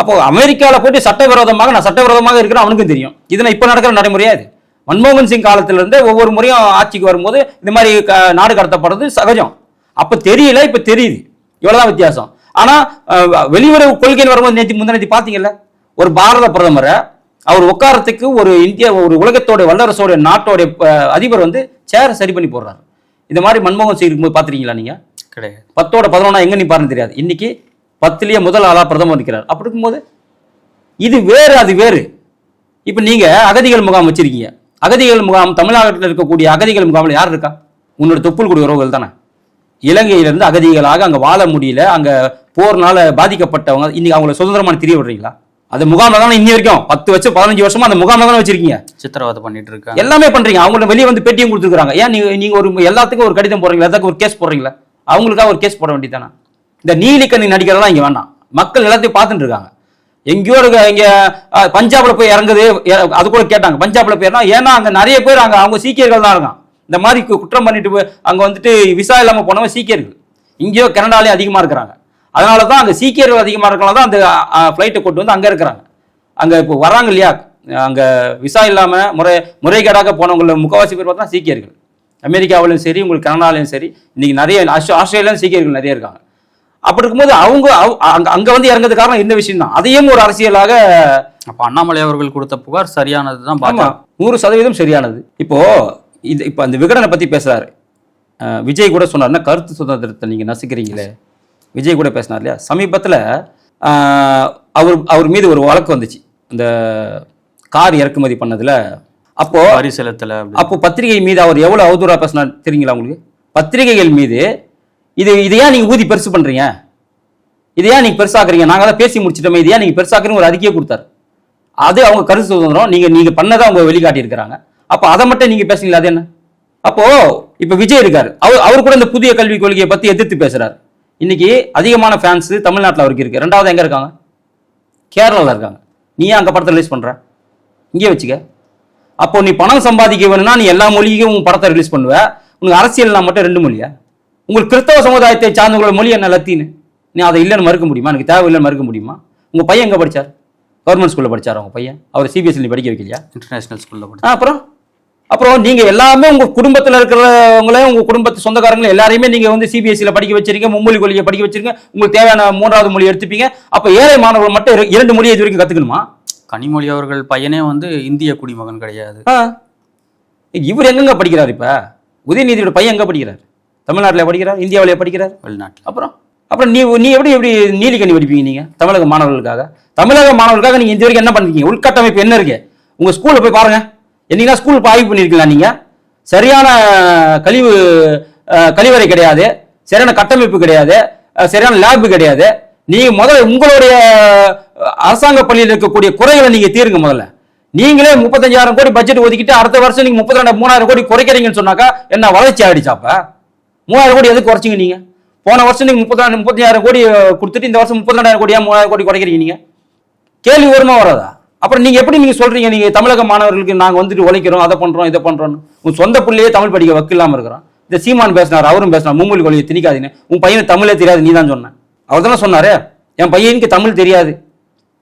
அப்போ அமெரிக்கால போயிட்டு சட்டவிரோதமாக நான் சட்டவிரோதமாக இருக்கிறேன் அவனுக்கும் தெரியும். இது நான் இப்ப நடக்கிற நடைமுறையா இது? மன்மோகன் சிங் காலத்துல இருந்தே ஒவ்வொரு முறையும் ஆட்சிக்கு வரும்போது இந்த மாதிரி நாடு கடத்தப்படுறது சகஜம். அப்ப தெரியல இப்ப தெரியுது. இவ்வளவுதான் வித்தியாசம். ஆனா அஹ், வெளியுறவு கொள்கைன்னு வரும்போது நேற்று முந்தினத்தி பாத்தீங்கல்ல? ஒரு பாரத பிரதமரை அவர் உட்காரத்துக்கு ஒரு இந்திய ஒரு உலகத்தோட வல்லரசோட நாட்டோட அஹ், அதிபர் வந்து சேரை சரி பண்ணி போடுறாரு. இந்த மாதிரி மன்மோகன் சிங் இருக்கும்போது பாத்திருக்கீங்களா நீங்க? கிடையாது. பத்தோட பதினொன்னா எங்க நிப்பாருன்னு தெரியாது. இன்னைக்கு பத்துலயே முதல் ஆளா பிரதமர் நிற்கிறார் அப்படி இருக்கும்போது இது வேறு அது வேறு. இப்போ நீங்க அகதிகள் முகாம் வச்சிருக்கீங்க. அகதிகள் முகாம் தமிழ்நாட்டில் இருக்கக்கூடிய அகதிகள் முகாமில் யார் இருக்கா? உன்னோட தொப்புள் குடி உறவுகள் தானே. இலங்கையிலிருந்து அகதிகளாக அங்க வாழ முடியல. அங்க போர்னால பாதிக்கப்பட்டவங்க இன்னைக்கு அவங்கள சுதந்திரமான தெரிய விடுறீங்களா? அது முகாமில் தானே இன்னி வரைக்கும் பத்து வருஷம் பதினஞ்சு வருஷமா அந்த முகாமில் தானே வச்சிருக்கீங்க? சித்திரவதை பண்ணிட்டு இருக்காங்க. எல்லாமே பண்றீங்க. அவங்கள்ட்ட வெளியே வந்து பேட்டியும் கொடுத்துருக்காங்க ஏன் நீங்க நீங்க ஒரு எல்லாத்துக்கும் ஒரு கடிதம் போடுறீங்களா? எல்லாத்துக்கும் ஒரு கேஸ் போடுறீங்களா? அவங்களுக்காக ஒரு கேஸ் போட வேண்டியதானே இந்த நீலிக்கண்ணி நடிக்கிறதெல்லாம் இங்க வேண்டாம் மக்கள் எல்லாத்தையும் பார்த்துட்டு இருக்காங்க. எங்கேயோ இருக்க இங்க பஞ்சாப்ல போய் இறங்குது. அது கூட கேட்டாங்க. பஞ்சாப்ல போய் இறங்கினா, ஏன்னா அங்க நிறைய பேர் அங்க அவங்க சீக்கியர்கள் தான் இருக்கான் இந்த மாதிரி குற்றம் பண்ணிட்டு போய் அங்க வந்துட்டு விசா இல்லாம போனவங்க சீக்கியர்கள். இங்கேயோ கனடாலே அதிகமா இருக்கிறாங்க. அதனால தான் அங்க சீக்கியர்கள் அதிகமா இருக்கனால தான் அந்த ஃப்ளைட்டை கொண்டு வந்து அங்க இருக்கிறாங்க. அங்க இப்போ வராங்க இல்லையா? அங்க விசா இல்லாம முறை முறைகேடாக போனவங்கள முக்கவாசி பேர் பார்த்தா சீக்கியர்கள். அமெரிக்காவிலும் சரி உங்களுக்கு கனடாலையும் சரி இன்னைக்கு நிறைய ஆஸ்திரே- ஆஸ்திரேலியாலும் சீக்கியர்கள் நிறைய இருக்காங்க. அப்படி இருக்கும்போது அவங்க அவ- அங்க அங்க வந்து இறங்குறது காரணம் இந்த விஷயம் தான் அதையும் ஒரு அரசியலாக அப்ப அண்ணாமலை அவர்கள் கொடுத்த புகார் சரியானதுதான் ஆமா. பாஜக நூறு சதவீதம் சரியானது. இப்போ இது இப்போ அந்த விகடனை பேசுறாரு. அஹ் விஜய் கூட சொன்னார்னா கருத்து சுதந்திரத்தை நீங்க நசுக்கிறீங்களே. விஜய் கூட பேசினார் இல்லையா? சமீபத்துல அவர் அவர் மீது ஒரு வழக்கு வந்துச்சு. இந்த கார் இறக்குமதி பண்ணதுல. அப்போ வரி செலுத்தல அப்போ பத்திரிகை மீது அவர் எவ்வளவு அவதூறா பேசினார் தெரியுங்களா உங்களுக்கு? பத்திரிகைகள் மீது இது இது ஏன் நீங்க ஊதி பெருசு பண்றீங்க? இது ஏன் நீங்க பெருசாக்குறீங்க? நாங்க தான் பேசி முடிச்சிட்டோமே. இது ஏன் நீங்க பெருசாக்குறீங்க ஒரு அறிக்கையை கொடுத்தாரு. அது அவங்க கருத்து சுதந்திரம். நீங்க நீங்க பண்ணதை அவங்க வெளிக்காட்டி இருக்கிறாங்க அப்போ அதை மட்டும் நீங்க பேசுறீங்களா அது என்ன? அப்போ இப்ப விஜய் இருக்காரு. அவர் அவர் கூட இந்த புதிய கல்விக் கொள்கையை பத்தி எதிர்த்து பேசுறாரு. இன்னைக்கு அதிகமான ஃபேன்ஸ் தமிழ்நாட்டில் அவருக்கு இருக்கு. ரெண்டாவது எங்க இருக்காங்க? கேரளாவில் இருக்காங்க. நீ ஏன் அங்க படத்தை ரிலீஸ் பண்ற? இங்கே வச்சுக்க. அப்போ நீ பணம் சம்பாதிக்க வேணும்னா நீ எல்லா மொழியும் உன் படத்தை ரிலீஸ் பண்ணுவ. உனக்கு அரசியல்னா மட்டும் ரெண்டு மொழியா? உங்களுக்கு கிறிஸ்தவ சமுதாயத்தை சார்ந்தவங்களோட மொழி என்ன லத்தீன்? நீ அதை இல்லைன்னு மறுக்க முடியுமா? எனக்கு தேவை இல்லைன்னு மறுக்க முடியுமா? உங்க பையன் எங்க படிச்சார்? கவர்மெண்ட் ஸ்கூல்ல படிச்சார் உங்க பையன்? அவர் சிபிஎஸ்சி படிக்க வைக்கலையா? இன்டர்நேஷனல் ஸ்கூலில் ஆ, அப்புறம்? அப்புறம் நீங்க எல்லாமே உங்க குடும்பத்துல இருக்கிறவங்களே உங்க குடும்பத்து சொந்தக்காரங்களே எல்லாரையுமே நீங்க வந்து சிபிஎஸ்சியில் படிக்க வச்சிருக்கீங்க மும்மொழி கொள்கையை படிக்க வச்சிருக்கீங்க உங்களுக்கு தேவையான மூன்றாவது மொழி எடுத்துப்பீங்க. அப்ப ஏழை மாணவர்கள் மட்டும் இரு- இரண்டு மொழியை இது வரைக்கும் கத்துக்கணுமா? கனிமொழி அவர்கள் பையனே வந்து இந்திய குடிமகன் கிடையாது. இவர் எங்கெங்க படிக்கிறார் இப்ப? உதயநிதியோட பையன் எங்க படிக்கிறார்? தமிழ்நாட்டில் படிக்கிறார்? இந்தியாவிலே படிக்கிறார்? வெளிநாட்டில். அப்புறம் அப்புறம் நீ நீ எப்படி எப்படி நீலிக்கணி படிப்பீங்க நீங்க? தமிழக மாணவர்களுக்காக? தமிழக மாணவர்களுக்காக நீங்க இந்த வரைக்கும் என்ன பண்ணிருக்கீங்க? உள்கட்டமைப்பு என்ன இருக்கு? உங்க ஸ்கூல்ல போய் பாருங்க. என்னைக்கா ஸ்கூல் போய் ஆய்வு பண்ணிருக்கலாம் நீங்கள் சரியான கழிவு கழிவறை கிடையாது. சரியான கட்டமைப்பு கிடையாது. சரியான லேபு கிடையாது. நீங்க முதல்ல உங்களுடைய அரசாங்க பள்ளியில் இருக்கக்கூடிய குறைகளை நீங்க தீருங்க முதல்ல. நீங்களே முப்பத்தஞ்சாயிரம் கோடி பட்ஜெட் ஒதுக்கிட்டு அடுத்த வருஷம் நீங்க முப்பத்தி ரெண்டு மூணாயிரம் கோடி குறைக்கிறீங்கன்னு சொன்னாக்கா என்ன வளர்ச்சி ஆயிடுச்சாப்ப மூவாயிரம் கோடி எதுக்கு குறைச்சிங்க நீங்க? போன வருஷம் நீங்க முப்பத்தி ரெண்டு முப்பத்தஞ்சாயிரம் கோடி கொடுத்துட்டு இந்த வருஷம் முப்பத்தி ரெண்டாயிரம் கோடியா மூணாயிரம் கோடி குறைக்கிறீங்க நீங்க. கேள்வி வருமா வராதா? அப்புறம் நீங்க எப்படி நீங்க சொல்றீங்க? நீங்க தமிழக மாணவர்களுக்கு நாங்க வந்துட்டு உழைக்கிறோம் அதை பண்றோம் இதை பண்றோம் உன் சொந்த பிள்ளையே தமிழ் படிக்க வக்கில்லாம இருக்கிறான். இந்த சீமான் பேசினார் அவரும் பேசினார் மும்மொழி கொள்கையை திணிக்காதீங்க உன் பையனுக்கு தமிழே தெரியாது நீ தான் சொன்ன. அவர் தானே சொன்னாரு? என் பையனுக்கு தமிழ் தெரியாது.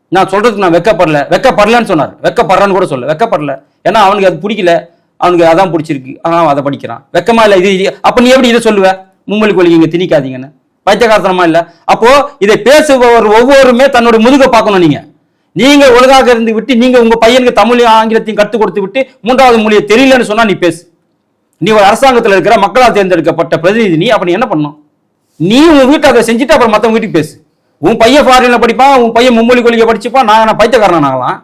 நான் சொல்றதுக்கு நான் வெக்கப்படல. வெக்கப்படலன்னு சொன்னார். வெக்கப்படுறேன்னு கூட சொல்ல வெக்கப்படல. ஏன்னா அவனுக்கு அது பிடிக்கல. அவனுக்கு அதான் பிடிச்சிருக்கு. ஆனால் அதை படிக்கிறான். வெக்கமா இல்லை இது இது- அப்ப நீ எப்படி இதை சொல்லுவ? மும்மொழி கொள்கை இங்க திணிக்காதீங்கன்னு. பைத்தியகாரத்தனமா இல்லை. அப்போ இதை பேசுபவர் ஒவ்வொருமே தன்னோட முதுக பார்க்கணும் நீங்க. நீங்க ஒழுங்காக இருந்து விட்டு நீங்க உங்க பையனுக்கு தமிழையும் ஆங்கிலத்தையும் கற்றுக் கொடுத்து விட்டு மூன்றாவது மொழியை தெரியலன்னு சொன்னா நீ பேசு. நீ ஒரு அரசாங்கத்தில் இருக்கிற மக்களால் தேர்ந்தெடுக்கப்பட்ட பிரதிநிதி நீ அப்ப நீ என்ன பண்ணும் நீ உன் வீட்டை அதை செஞ்சுட்டு அப்புறம் மத்தவங்க வீட்டுக்கு பேசு. உன் பையன் ஃபாரின்ல படிப்பான் உன் பையன் மும்மொழி கொள்கை படிச்சுப்பான் நான் நான் பைத்தியக்காரன் நாங்களாம்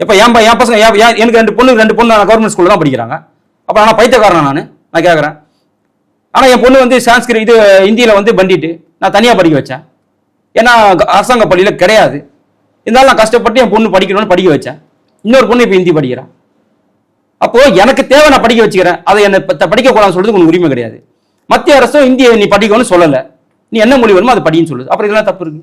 இப்போ என் என் பசங்க என் எனக்கு ரெண்டு பொண்ணு ரெண்டு பொண்ணு நான் கவர்மெண்ட் ஸ்கூல்ல தான் படிக்கிறாங்க. அப்புறம் ஆனால் பைத்தியக்காரன் நான்? நான் கேட்குறேன் ஆனா என் பொண்ணு வந்து சான்ஸ்கிரிட் இது இந்தியில வந்து பண்டிட்டு நான் தனியா படிக்க வச்சேன். ஏன்னா க- அரசாங்க பள்ளியில கிடையாது. இருந்தாலும் நான் கஷ்டப்பட்டு என் பொண்ணு படிக்கணும்னு படிக்க வச்சேன். இன்னொரு பொண்ணு இப்போ ஹிந்தி படிக்கிறான் அப்போ எனக்கு தேவை நான் படிக்க வச்சுக்கிறேன். அதை என்னை படிக்க கூடாதுன்னு சொல்றது உனக்கு உரிமை கிடையாது. மத்திய அரசும் இந்தியை நீ படிக்கணும்னு சொல்லலை. நீ என்ன மொழி வேணுமோ அதை படின்னு சொல்லுது அப்புறம் இதெல்லாம் தப்பு இருக்கு.